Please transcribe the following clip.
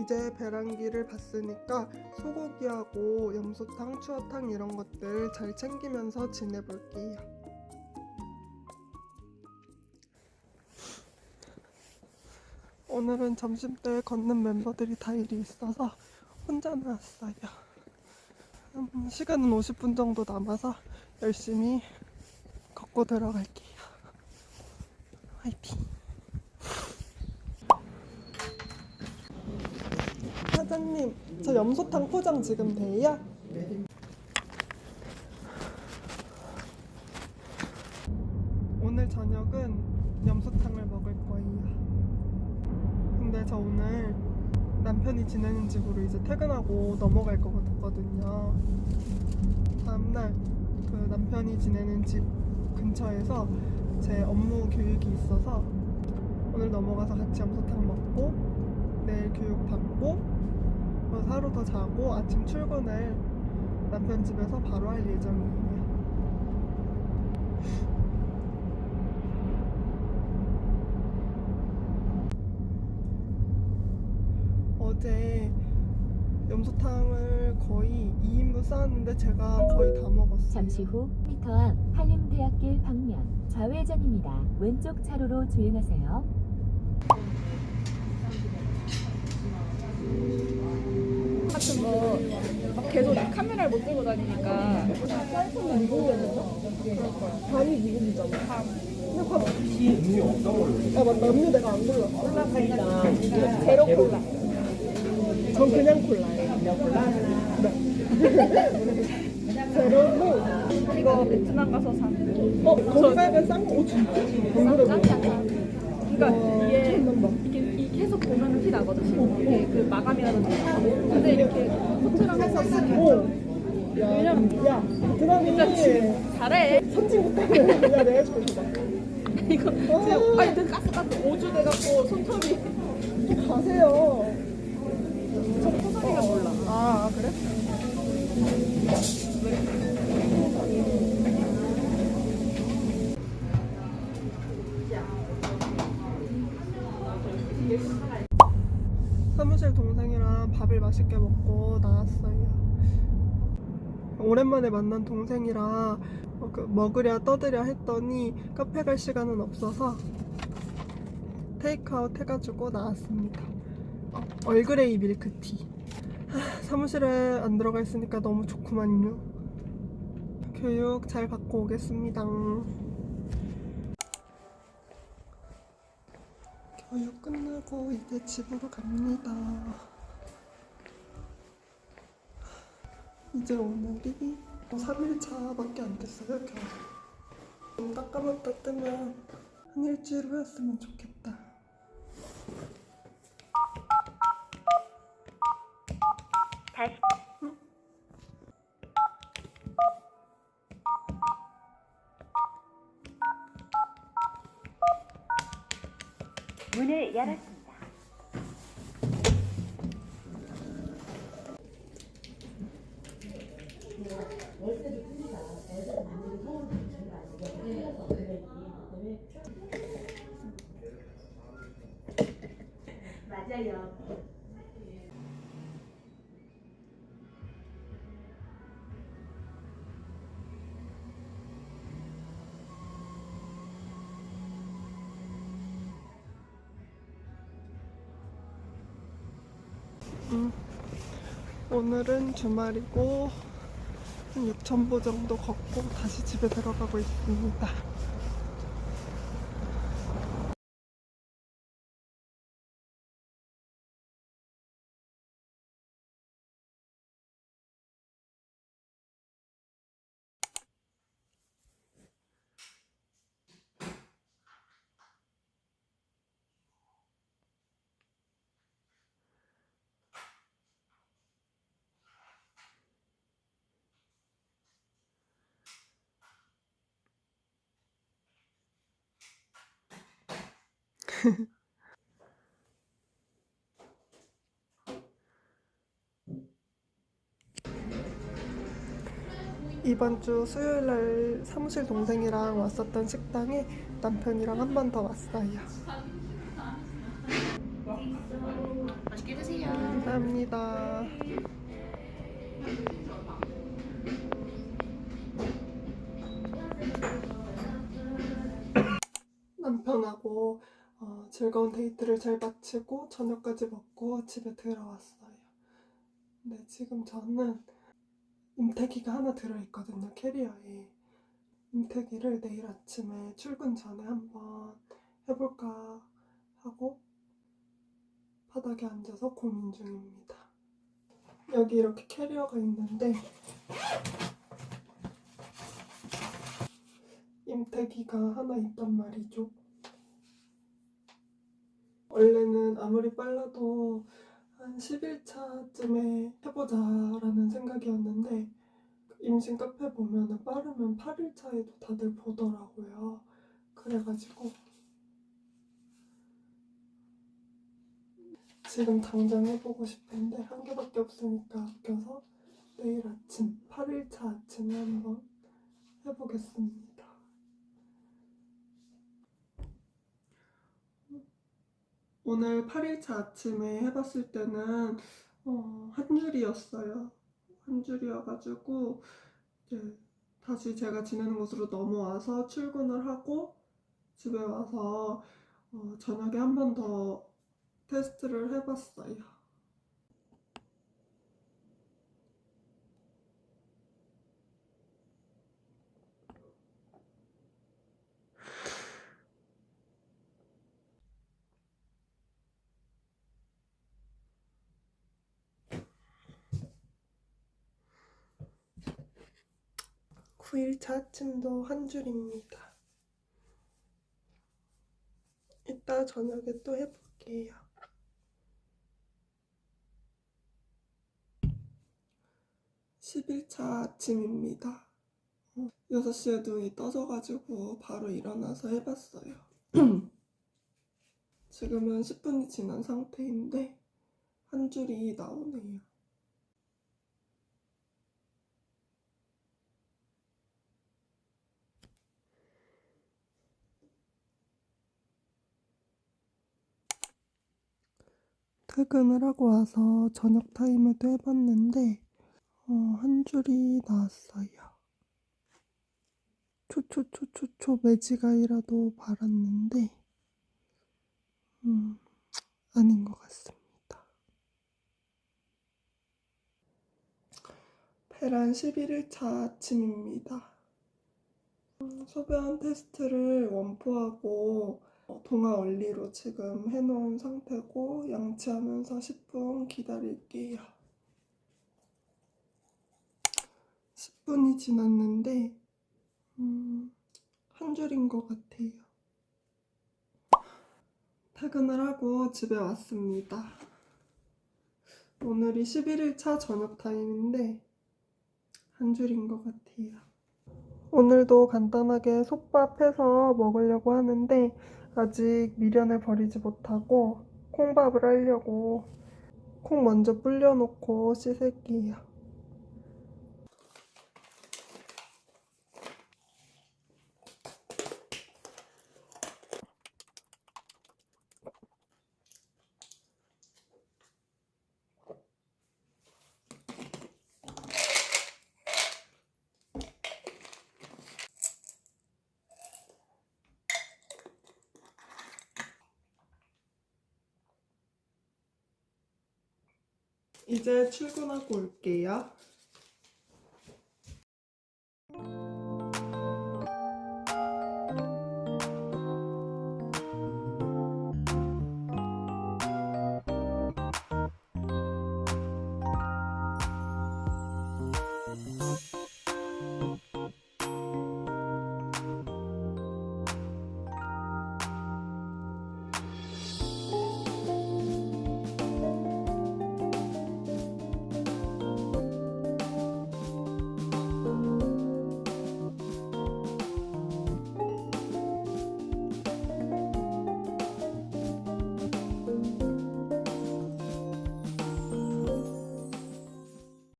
이제 배란기를 봤으니까 소고기하고 염소탕, 추어탕 이런 것들 잘 챙기면서 지내볼게요. 오늘은 점심때 걷는 멤버들이 다 일이 있어서 혼자 나왔어요. 음, 시간은 50분 정도 남아서 열심히 걷고 들어갈게요. 화이팅! 사장님, 저 염소탕 포장 지금 돼요? 오늘 저녁은 염소탕을 먹을 거예요. 근데 저 오늘 남편이 지내는 집으로 이제 퇴근하고 넘어갈 거거든요. 다음날 그 남편이 지내는 집 근처에서 제 업무 교육이 있어서 오늘 넘어가서 같이 염소탕 먹고 내일 교육 받고 그래서 하루 더 자고 아침 출근을 남편 집에서 바로 할 예정이에요. 어제 염소탕을 거의 2인분 쌓았는데 제가 거의 다 먹었어요. 잠시 후 미터 앞 한림대학길 방면 좌회전입니다. 왼쪽 차로로 주행하세요. 같 은 거막 계속 카메라를 못 들고 다니니까 밤이 미국이잖아. 근데 밥 음료 없던 걸로. 아 맞다. 음료 내가 안 골랐어. 제로 콜라 전 그냥 콜라예요. 그냥 콜라? 네. 제로고 이거 베트남 가서 산 어 거기 가면 싼거 어, 진짜? 안 그래 보여. 그러니까 이게 보면 티 나거든 이게 그 마감이라든지 근데 이렇게 코트랑 해서 어. 야, 야, 드라미 잘해 선진국 야, 내가 해줄게. 이거 지금 아니 그 가스 가스 오주 돼갖고 손톱이 가세요. 저 코소리가 몰라 아, 그래? 사 밥을 맛있게 먹고 나왔어요. 오랜만에 만난 동생이라 어, 그 먹으랴 떠들랴 했더니 카페 갈 시간은 없어서 테이크아웃 해가지고 나왔습니다. 어, 얼그레이 밀크티. 하, 사무실에 안 들어가 있으니까 너무 좋구만요. 교육 잘 받고 오겠습니다. 교육 끝나고 이제 집으로 갑니다. 이제 오늘이 3일차밖에 안 됐어요, 겨우. 좀 닦아봤다 뜨면 한 일주일 후였으면 좋겠다. 문을 열었습니다. 음, 오늘은 주말이고 한 6,000보 정도 걷고 다시 집에 들어가고 있습니다. 이번 주 수요일 날 사무실 동생이랑 왔었던 식당에 남편이랑 한 번 더 왔어요. 맛있게 드세요. 감사합니다. 남편하고 어, 즐거운 데이트를 잘 마치고 저녁까지 먹고 집에 들어왔어요. 근데 지금 저는 임태기가 하나 들어있거든요, 캐리어에. 임태기를 내일 아침에 출근 전에 한번 해볼까 하고 바닥에 앉아서 고민 중입니다. 여기 이렇게 캐리어가 있는데 임태기가 하나 있단 말이죠. 원래는 아무리 빨라도 한 10일차쯤에 해보자라는 생각이었는데 임신 카페 보면은 빠르면 8일차에도 다들 보더라고요. 그래가지고 지금 당장 해보고 싶은데 한 개밖에 없으니까 아껴서 내일 아침 8일차 아침에 한번 해보겠습니다. 오늘 8일차 아침에 해봤을 때는 어, 한 줄이었어요. 한 줄이어가지고 이제 다시 제가 지내는 곳으로 넘어와서 출근을 하고 집에 와서 어, 저녁에 한 번 더 테스트를 해봤어요. 구일차 아침도 한 줄입니다. 이따 저녁에 또 해볼게요. 11차 아침입니다. 6시에 눈이 떠져가지고 바로 일어나서 해봤어요. 지금은 10분이 지난 상태인데 한 줄이 나오네요. 퇴근을 하고 와서 저녁 타임에도 해봤는데 어, 한 줄이 나왔어요. 초초초초초 매지가이라도 바랐는데 음, 아닌 것 같습니다. 페란 11일차 아침입니다. 음, 소변 테스트를 원포하고 어, 동화 원리로 지금 해놓은 상태고 양치하면서 10분 기다릴게요. 10분이 지났는데 음, 한 줄인 것 같아요. 퇴근을 하고 집에 왔습니다. 오늘이 11일차 저녁 타임인데 한 줄인 것 같아요. 오늘도 간단하게 솥밥 해서 먹으려고 하는데 아직 미련을 버리지 못하고 콩밥을 하려고 콩 먼저 불려놓고 씻을게요. 이제 출근하고 올게요.